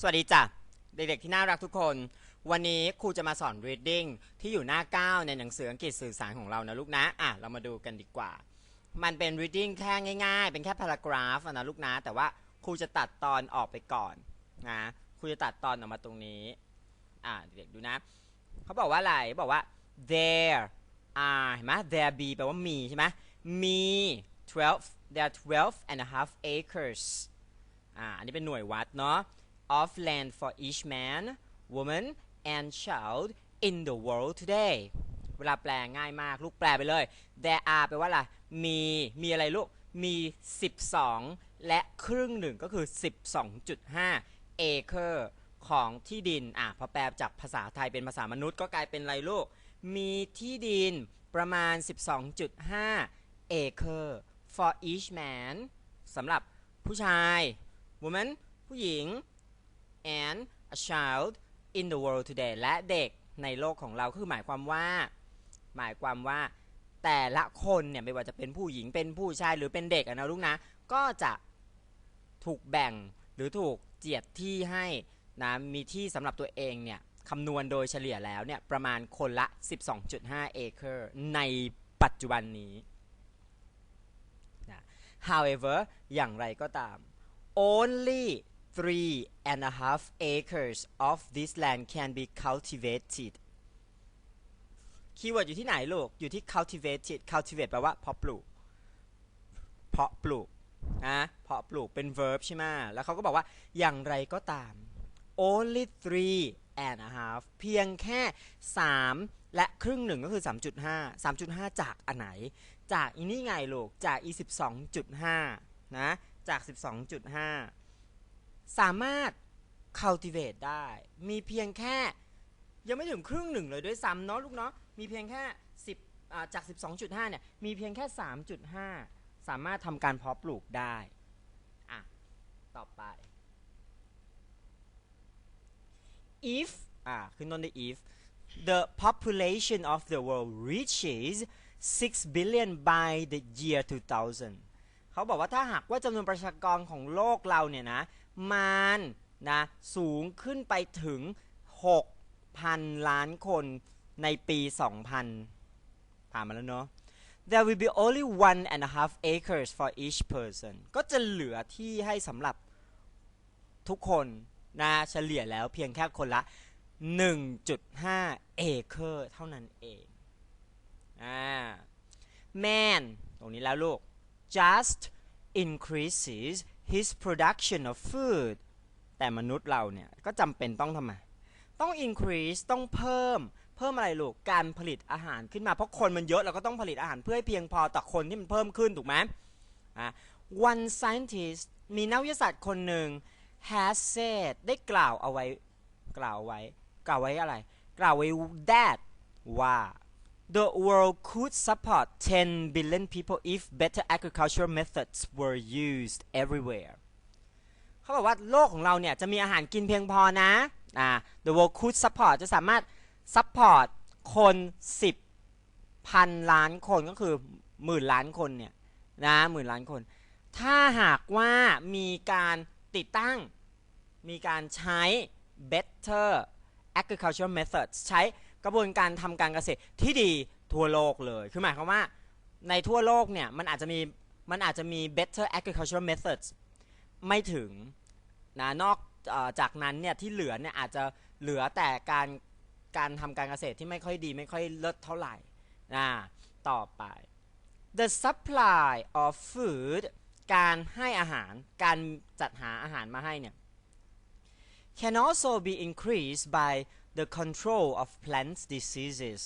สวัสดีจ้ะ เด็กๆที่น่ารักทุกคน วันนี้ครูจะมาสอน reading ที่อยู่หน้า 9 ในหนังสืออังกฤษสื่อสารของเรานะลูกนะ อะ เรามาดูกันดีกว่า มันเป็น reading แค่ง่ายๆ เป็นแค่ paragraph นะลูกนะ แต่ว่าครูจะตัดตอนออกไปก่อนนะครูจะตัดตอนออกมาตรงนี้ อะ เด็กๆดูนะ เขาบอกว่าอะไรบอกว่า there are เห็นไหม there be แปลว่ามีใช่ไหมมี12 there are 12 and a half acres อ่าอันนี้เป็นหน่วยวัดเนาะ of land for each man woman and child in the world today เวลาแปลง่ายมากลูกแปลไปเลย there are แปลว่าอะไรมี มีอะไรลูก มี 12 และครึ่งหนึ่งก็คือ 12.5 acre ของที่ดิน อะพอแปลจากภาษาไทยเป็นภาษามนุษย์ก็กลายเป็นอะไรลูก มีที่ดินประมาณ 12.5 acre for each man สำหรับผู้ชาย woman ผู้หญิง and a child in the world today และเด็กในโลกของเราคือหมายความว่า หมายความว่าแต่ละคนเนี่ยไม่ว่าจะเป็นผู้หญิงเป็นผู้ชายหรือเป็นเด็กนะลูกนะ ก็จะถูกแบ่งหรือถูกเจียดที่ให้นะมีที่สำหรับตัวเองเนี่ยคำนวณโดยเฉลี่ยแล้วเนี่ยประมาณคนละ 12.5 acre ในปัจจุบันนี้นะ however อย่างไรก็ตาม only three and a half acres of this land can be cultivated คีย์เวิร์ดอยู่ที่ไหนลูก อยู่ที่ cultivated cultivate แปลว่าเพาะปลูก เพาะปลูกนะเพาะปลูกเป็น verb ใช่ไหมแล้วเขาก็บอกว่าอย่างไรก็ตาม only three and a half เพียงแค่ 3 และครึ่งหนึ่งก็คือ 3.5 3.5 จากอันไหน จากอีนี่ไงลูก จากอี12.5นะ จาก 12.5 สามารถ cultivate ได้ มีเพียงแค่ ยังไม่ถึงครึ่งหนึ่งเลยด้วยซ้ำเนาะลูกเนาะมีเพียงแค่ 10าจาก 12.5 เนี่ย มีเพียงแค่ 3.5 สามารถทำการเพาะปลูกได้ อะ ต่อไป if อ่าขึ้นต้นด้วย if the population of the world reaches 6 billion by the year 2000 เขาบอกว่าถ้าหากว่าจำนวนประชากรของโลกเราเนี่ยนะ มันนะสูงขึ้นไปถึง 6,000 ล้านคนในปี 2000 ผ่านมาแล้วเนาะ there will be only one and a half acres for each person ก็จะเหลือที่ให้สำหรับทุกคนนะเฉลี่ยแล้วเพียงแค่คนละ 1.5 acre เท่านั้นเองอ่า man ตรงนี้แล้วลูก just increases his production of food แต่มนุษย์เราเนี่ยก็จำเป็นต้องทำไมต้อง increase ต้องเพิ่ม เพิ่มอะไรลูก การผลิตอาหารขึ้นมา เพราะคนมันเยอะเราก็ต้องผลิตอาหารเพื่อให้เพียงพอต่อคนที่มันเพิ่มขึ้นถูกไหมอะ one scientist มีนักวิทยาศาสตร์คนหนึ่ง has said ได้กล่าวเอาไว้ กล่าวไว้ กล่าวไว้อะไร กล่าวไว้ that ว่า the world could support 10 billion people if better agricultural methods were used everywhere เขาบอกว่าโลกของเราเนี่ยจะมีอาหารกินเพียงพอนะอ่า the world could support จะสามารถ support คน 10พันล้านคนก็คือหมื่นล้านคนเนี่ยนะหมื่นล้านคน ถ้าหากว่ามีการติดตั้ง มีการใช้ better agricultural methods ใช้ กระบวนการทำการเกษตรที่ดีทั่วโลกเลย คือหมายความว่าในทั่วโลกเนี่ยมันอาจจะมีมันอาจจะมี better agricultural methods ไม่ถึงนะนอกอจากนั้นเนี่ยที่เหลือเนี่ยอาจจะเหลือแต่การการทำการเกษตรที่ไม่ค่อยดีไม่ค่อยเลิศเท่าไหร่นะต่อไป the supply of food การให้อาหารการจัดหาอาหารมาให้เนี่ย can also be increased by the control of plant diseases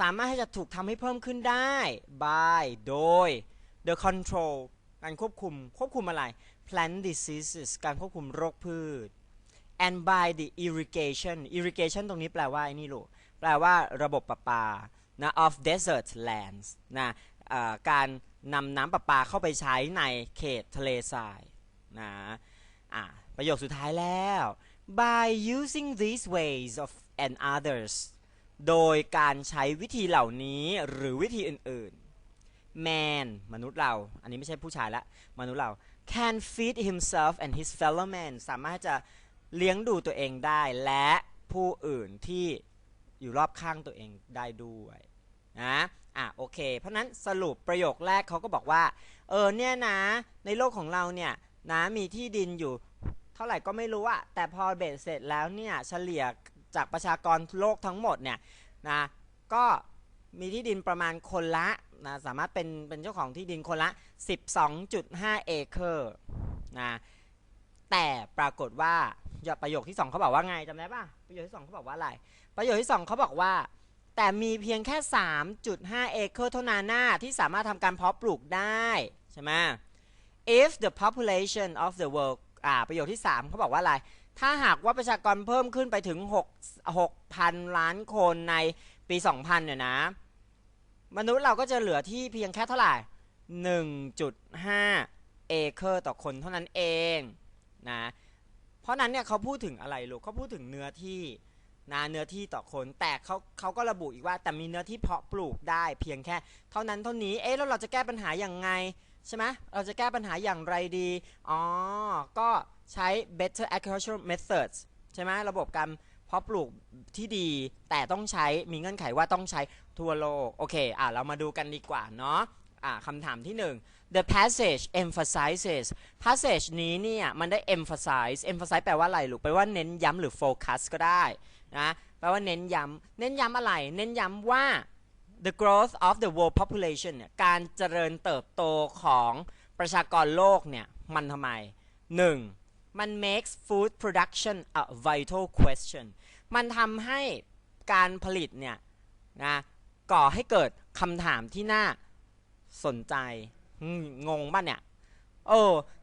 สามารถที่จะถูกทำให้เพิ่มขึ้นได้ by โดย the control การควบคุมควบคุมอะไร plant diseases การควบคุมโรคพืช and by the irrigation irrigation ตรงนี้แปลว่าไอ้นี่ลูกแปลว่าระบบประปานะ of desert lands นะการนำน้ำประปาเข้าไปใช้ในเขตทะเลทรายนะประโยคสุดท้ายแล้ว by using these ways of and others โดยการใช้วิธีเหล่านี้หรือวิธีอื่นๆ man มนุษย์เรา อันนี้ไม่ใช่ผู้ชายละ มนุษย์เรา can feed himself and his fellow men สามารถจะเลี้ยงดูตัวเองได้และผู้อื่นที่อยู่รอบข้างตัวเองได้ด้วยนะอะโอเค เพราะนั้นสรุปประโยคแรกเขาก็บอกว่า เออเนี่ยนะ ในโลกของเราเนี่ยนะมีที่ดินอยู่ ท่าไหร่ก็ไม่รู้อะแต่พอเบ็ดเสร็จแล้วเนี่ยเฉลี่ยจากประชากรโลกทั้งหมดเนี่ยนะก็มีที่ดินประมาณคนละนะสามารถเป็นเป็นเจ้าของที่ดินคนละ 12.5 เอเคอร์นะแต่ปรากฏว่าประโยคที่ 2เขาบอกว่าไงจำได้ปะประโยคที่ 2เขาบอกว่าอะไร ประโยคที่ 2เขาบอกว่า แต่มีเพียงแค่ 3.5 เอเคอร์เท่านั้นนะที่สามารถทำการเพาะปลูกได้ใช่ไหม if the population of the world อ่าประโยคที่3เขาบอกว่าอะไร ถ้าหากว่าประชากรเพิ่มขึ้นไปถึง6 6,000 ล้านคนในปี 2000 เนี่ยนะ มนุษย์เราก็จะเหลือที่เพียงแค่เท่าไหร่ 1.5 เอเคอร์ต่อคนเท่านั้นเองนะเพราะนั้นเนี่ยเขาพูดถึงอะไรลูกเขาพูดถึงเนื้อที่นะเนื้อที่ต่อคน แต่เขาเขาก็ระบุอีกว่าแต่มีเนื้อที่เพาะปลูกได้เพียงแค่ เท่านั้นเท่านี้เอ๊ะแล้วเราจะแก้ปัญหาอย่างไง ใช่ไหมเราจะแก้ปัญหาอย่างไรดี อ๋อ ก็ใช้ better agricultural methods ใช่ไหมระบบการเพาะปลูกที่ดี แต่ต้องใช้มีเงื่อนไขว่าต้องใช้ทั่วโลก โอเค อะ เรามาดูกันดีกว่าเนาะอะคำถามที่ 1 the passage emphasizes passage นี้เนี่ยมันได้ emphasize emphasize แปลว่าอะไรลูกแปลว่าเน้นย้ำหรือ focus ก็ได้นะแปลว่าเน้นย้ำเน้นย้ำอะไร เน้นย้ำว่า the growth of the world population เนี่ยการเจริญเติบโตของประชากรโลกเนี่ยมันทำไม 1. มัน makes food production a vital question มันทำให้การผลิตเนี่ยนะก่อให้เกิดคำถามที่น่าสนใจ งงบ้านเนี่ยโอ้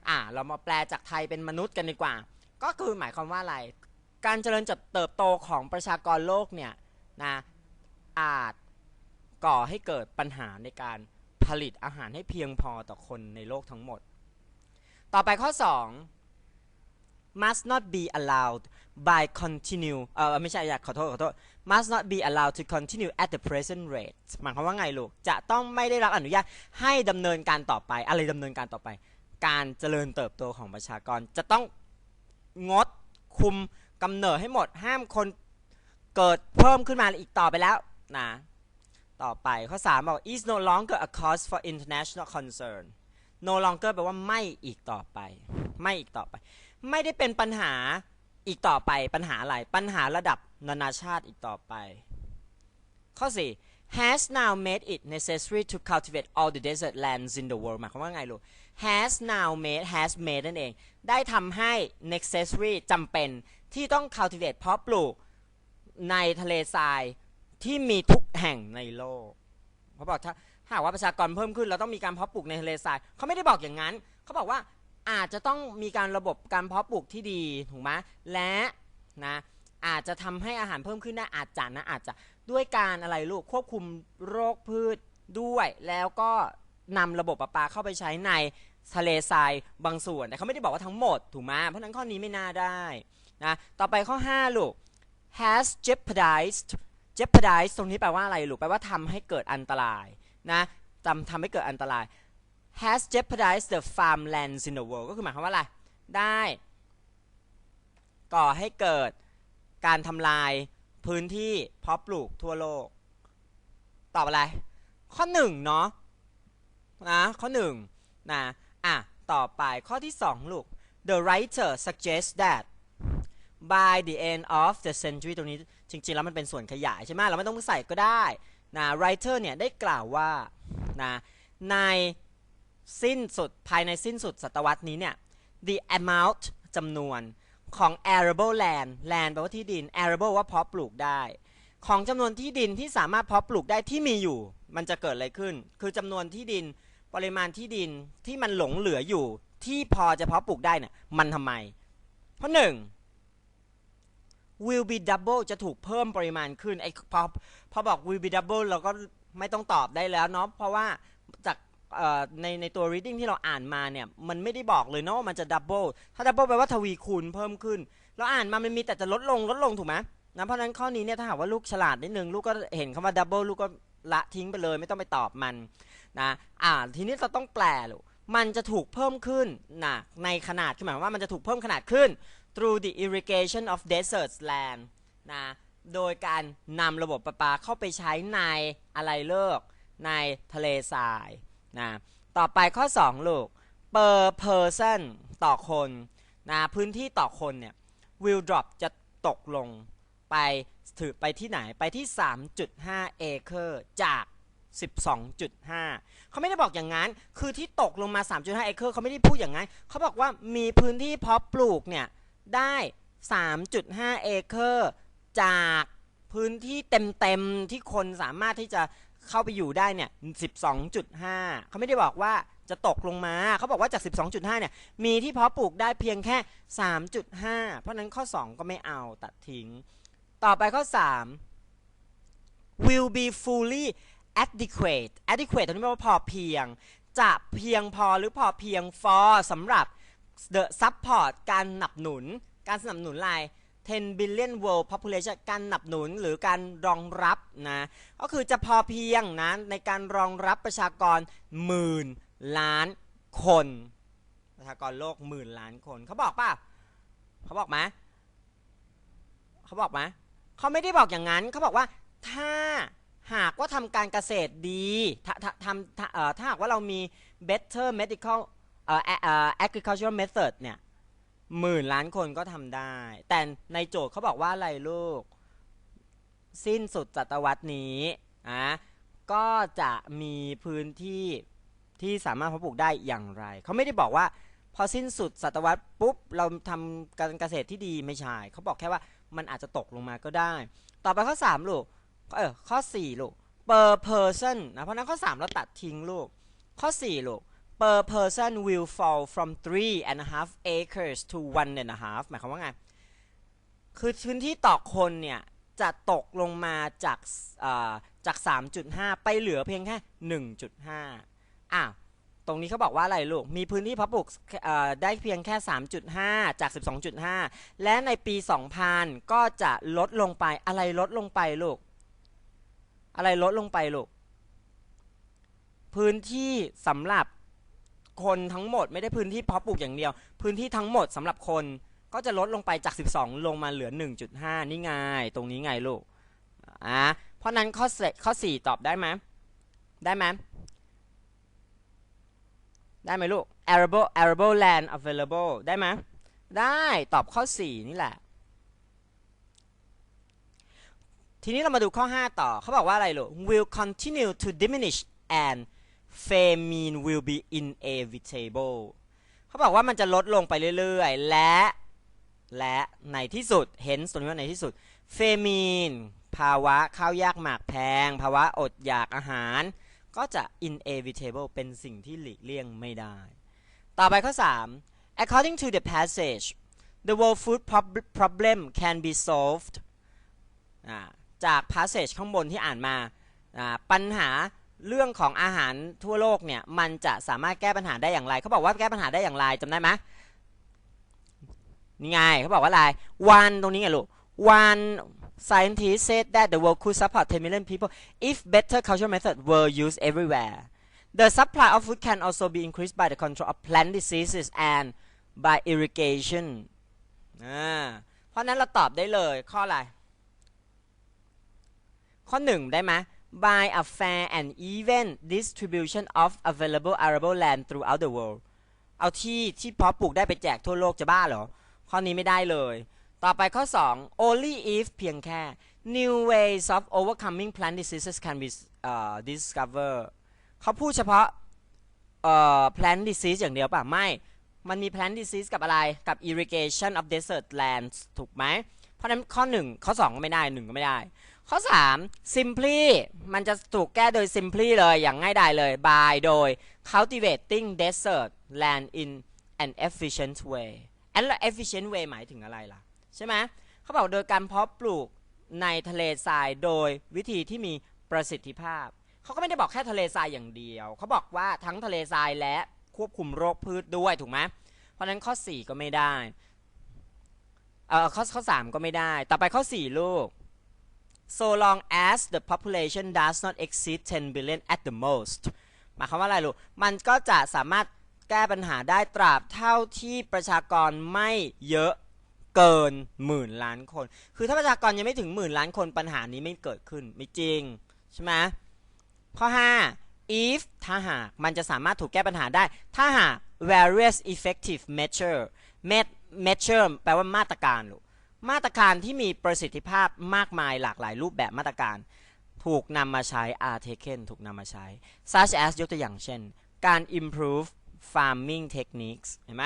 อะเรามาแปลจากไทยเป็นมนุษย์กันดีกว่า ก็คือหมายความว่าอะไร การเจริญเติบโตของประชากรโลกเนี่ยนะอาจ ก่อให้เกิดปัญหาในการผลิตอาหารให้เพียงพอต่อคนในโลกทั้งหมด ต่อไปข้อ 2 must not be allowed by continue เออไม่ใช่อยากขอโทษขอโทษ must not be allowed to continue at the present rate หมายความว่าไงลูก จะต้องไม่ได้รับอนุญาตให้ดำเนินการต่อไป อะไรดำเนินการต่อไป การเจริญเติบโตของประชากรจะต้องงดคุมกำเนิดให้หมดห้ามคนเกิดเพิ่มขึ้นมาอีกต่อไปแล้วนะ ต่อไปข้อ 3 บอก is no longer a cause for international concern no longer แปลว่าไม่อีกต่อไป ไม่อีกต่อไป ไม่ได้เป็นปัญหาอีกต่อไปปัญหาอะไร ปัญหาระดับนานาชาติอีกต่อไป ข้อ 4 has now made it necessary to cultivate all the desert lands in the world หมายความว่าไงลูก has now made has made นั่นเอง ได้ทำให้ necessary จำเป็นที่ต้อง cultivate เพาะปลูกในทะเลทราย ที่มีทุกแห่งในโลกเขาบอกถ้าหากว่าประชากรเพิ่มขึ้น เราต้องมีการเพาะปลูกในทะเลทรายเขาไม่ได้บอกอย่างนั้น เขาบอกว่าอาจจะต้องมีการระบบการเพาะปลูกที่ดีถูกไหมและนะอาจจะทำให้อาหารเพิ่มขึ้นได้อาจจะนะอาจจะด้วยการอะไรลูกควบคุมโรคพืชด้วย แล้วก็นำระบบประปาเข้าไปใช้ในทะเลทรายบางส่วนแต่เขาไม่ได้บอกว่าทั้งหมดถูกไหมเพราะนั้นข้อนี้ไม่น่าได้นะต่อไปข้อ 5 ลูก has jeopardized jeopardize ตรงนี้แปลว่าอะไรลูกแปลว่าทำให้เกิดอันตรายนะทำทำให้เกิดอันตราย has jeopardized the farmlands in the world ก็คือหมายความว่าอะไร ได้ ก่อให้เกิดการทำลายพื้นที่เพาะปลูกทั่วโลก ตอบอะไร ข้อหนึ่งเนาะนะข้อหนึ่งนะอะ ต่อไปข้อที่สองลูก the writer suggests that by the end of the century ตรงนี้ จริงๆแล้วมันเป็นส่วนขยายใช่ไหมเราไม่ต้องใส่ก็ได้นะ writer เนี่ยได้กล่าวว่านะในสิ้นสุดภายในสิ้นสุดศตวรรษนี้เนี่ย the amount จำนวนของ arable land land แปลว่าที่ดิน arable ว่าเพาะปลูกได้ ของจำนวนที่ดินที่สามารถเพาะปลูกได้ที่มีอยู่ มันจะเกิดอะไรขึ้น คือจำนวนที่ดินปริมาณที่ดินที่มันหลงเหลืออยู่ที่พอจะเพาะปลูกได้เนี่ยมันทำไม เพราะหนึ่ง will be double จะถูกเพิ่มปริมาณขึ้นไอ้พอพอบอก will be double เราก็ไม่ต้องตอบได้แล้วเนาะเพราะว่าจากในในตัว reading ที่เราอ่านมาเนี่ย มันไม่ได้บอกเลยเนาะว่ามันจะ double ถ้า double แปลว่าทวีคูณเพิ่มขึ้น เราอ่านมามันมีแต่จะลดลงลดลงถูกไหมนะเพราะนั้นข้อนี้เนี่ยถ้าหากว่าลูกฉลาดนิดนึงลูกก็เห็นคำว่า double ลูกก็ละทิ้งไปเลยไม่ต้องไปตอบมันนะอ่าทีนี้เราต้องแปลลูกมันจะถูกเพิ่มขึ้นนะในขนาดคือหมายความว่ามันจะถูกเพิ่มขนาดขึ้น through the irrigation of desert land นะโดยการนำระบบประปาเข้าไปใช้ในอะไรเลิกในทะเลทรายนะต่อไปข้อ 2 ลูก per person ต่อคนนะพื้นที่ต่อคนเนี่ย will drop จะตกลงไปถือไปที่ไหนไปที่ 3.5 เอเคอร์จาก 12.5 เขาไม่ได้บอกอย่างนั้น คือที่ตกลงมา 3.5 เอเคอร์เขาไม่ได้พูดอย่างนั้น เขาบอกว่ามีพื้นที่เพาะปลูกเนี่ย ได้ 3.5 เอเคอร์จากพื้นที่เต็มๆ ที่คนสามารถที่จะเข้าไปอยู่ได้เนี่ย 12.5 เขาไม่ได้บอกว่าจะตกลงมา เขาบอกว่าจาก 12.5 เนี่ย มีที่เพาะปลูกได้เพียงแค่ 3.5 เพราะนั้นข้อ 2 ก็ไม่เอาตัดทิ้ง ต่อไปข้อ 3 will be fully adequate adequate ตรงนี้แปลว่าพอเพียง จะเพียงพอหรือพอเพียง for สำหรับ the support การสนับหนุน การสนับสนุนอะไร10 billion world population การสนับสนุนหรือการรองรับนะ ก็คือจะพอเพียงนะในการรองรับประชากรหมื่นล้านคน ประชากรโลกหมื่นล้านคนเขาบอกป่ะเขาบอกไหมเขาบอกไหมเขาไม่ได้บอกอย่างนั้นเขาบอกว่าถ้าหากว่าทำการเกษตรดีถ้าถ้าทำถ้าเอ่อถ้าหากว่าเรามี better medical เอ่อเอ่อ agricultural method เนี่ยหมื่นล้านคนก็ทำได้ แต่ในโจทย์เขาบอกว่าอะไรลูก สิ้นสุดศตวรรษนี้อะก็จะมีพื้นที่ที่สามารถเพาะปลูกได้อย่างไร เขาไม่ได้บอกว่า พอสิ้นสุดศตวรรษปุ๊บ เราทำการเกษตรที่ดีไม่ใช่เขาบอกแค่ว่ามันอาจจะตกลงมาก็ได้ ต่อไปข้อ 3 ลูก เออข้อ 4 ลูก per person นะเพราะนั้นข้อ 3 เราตัดทิ้งลูก ข้อ 4 ลูก per person will fall from three and a half acres to one and a half หมายความว่าไง คือพื้นที่ต่อคนเนี่ย จะตกลงมาจากอ่าจาก 3.5 ไปเหลือเพียงแค่ 1.5 อ้าว ตรงนี้เขาบอกว่าอะไรลูก มีพื้นที่เพาะปลูกได้เพียงแค่ 3.5 จาก 12.5 และในปี 2000 ก็จะลดลงไป อะไรลดลงไปลูก อะไรลดลงไปลูก พื้นที่สำหรับ คนทั้งหมดไม่ได้พื้นที่เพาะปลูกอย่างเดียว พื้นที่ทั้งหมดสำหรับคนก็จะลดลงไปจาก 12 ลงมาเหลือ 1.5 นี่ไงตรงนี้ไงลูกอะเพราะนั้นข้อเสข้อ 4 ตอบได้ไหมได้ไหมได้ไหมลูก arable arable land available ได้ไหมได้ตอบข้อ 4 นี่แหละ ทีนี้เรามาดูข้อ 5 ต่อเขาบอกว่าอะไรลูก will continue to diminish and famine will be inevitable เขาบอกว่ามันจะลดลงไปเรื่อยๆ และ และในที่สุดเห็นส่วนนี้ว่าในที่สุด famine ภาวะข้าวยากหมากแพง ภาวะอดอยากอาหาร ก็จะ inevitable เป็นสิ่งที่หลีกเลี่ยงไม่ได้ ต่อไปข้อ 3 according to the passage the world food problem can be solved จาก passage ข้างบนที่อ่านมาปัญหา เรื่องของอาหารทั่วโลกเนี่ยมันจะสามารถแก้ปัญหาได้อย่างไรเขาบอกว่าแก้ปัญหาได้อย่างไรจำได้ไหมนี่ไงเขาบอกว่าอะไร one ตรงนี้ไงลูก one scientist said that the world could support 10 million people if better cultural methods were used everywhere the supply of food can also be increased by the control of plant diseases and by irrigation อ่าเพราะนั้นเราตอบได้เลยข้ออะไร ข้อ 1 ได้ไหม by a fair and even distribution of available arable land throughout the world เอาที่ที่เพาะปลูกได้ไปแจกทั่วโลกจะบ้าเหรอ ข้อนี้ไม่ได้เลย ต่อไปข้อ 2 only if เพียงแค่ new ways of overcoming plant diseases can be uh, discovered เขาพูดเฉพาะเอ่อ plant disease อย่างเดียวป่ะ ไม่ มันมี plant disease กับอะไร กับ irrigation of desert lands ถูกไหม เพราะฉะนั้นข้อ 1 ข้อ 2 ก็ไม่ได้ 1 ก็ไม่ได้ ข้อ 3 simply มันจะถูกแก้โดย simply เลยอย่างง่ายดายเลย by โดย cultivating desert land in an efficient way and efficient way หมายถึงอะไรล่ะ ใช่ไหมเขาบอกโดยการเพาะปลูกในทะเลทรายโดยวิธีที่มีประสิทธิภาพ เขาก็ไม่ได้บอกแค่ทะเลทรายอย่างเดียว เขาบอกว่าทั้งทะเลทรายและควบคุมโรคพืชด้วยถูกไหมเพราะนั้นข้อ 4 ก็ไม่ได้เอ่อข้อข้อ 3 ก็ไม่ได้ ต่อไปข้อ 4 ลูก so long as the population does not exceed 10 billion at the most หมายความว่าอะไรลูก มันก็จะสามารถแก้ปัญหาได้ตราบเท่าที่ประชากรไม่เยอะเกินหมื่นล้านคน คือถ้าประชากรยังไม่ถึงหมื่นล้านคนปัญหานี้ไม่เกิดขึ้นไม่จริง ใช่ไหมข้อ 5 if ถ้าหากมันจะสามารถถูกแก้ปัญหาได้ ถ้าหาก various effective measure met- measure แปลว่ามาตรการลูก มาตรการที่มีประสิทธิภาพมากมายหลากหลายรูปแบบมาตรการ ถูกนำมาใช้ are taken ถูกนำมาใช้ such as ยกตัวอย่างเช่น การ improve farming techniques เห็นไหม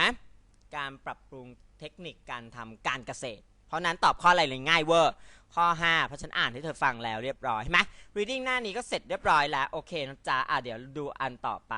การปรับปรุงเทคนิคการทำการเกษตร เพราะนั้นตอบข้ออะไรเลยง่ายเวอร์ข้อ 5 เพราะฉันอ่านให้เธอฟังแล้วเรียบร้อยเห็นไหม reading หน้านี้ก็เสร็จเรียบร้อยแล้ว โอเคนะจ๊ะอะเดี๋ยวดูอันต่อไป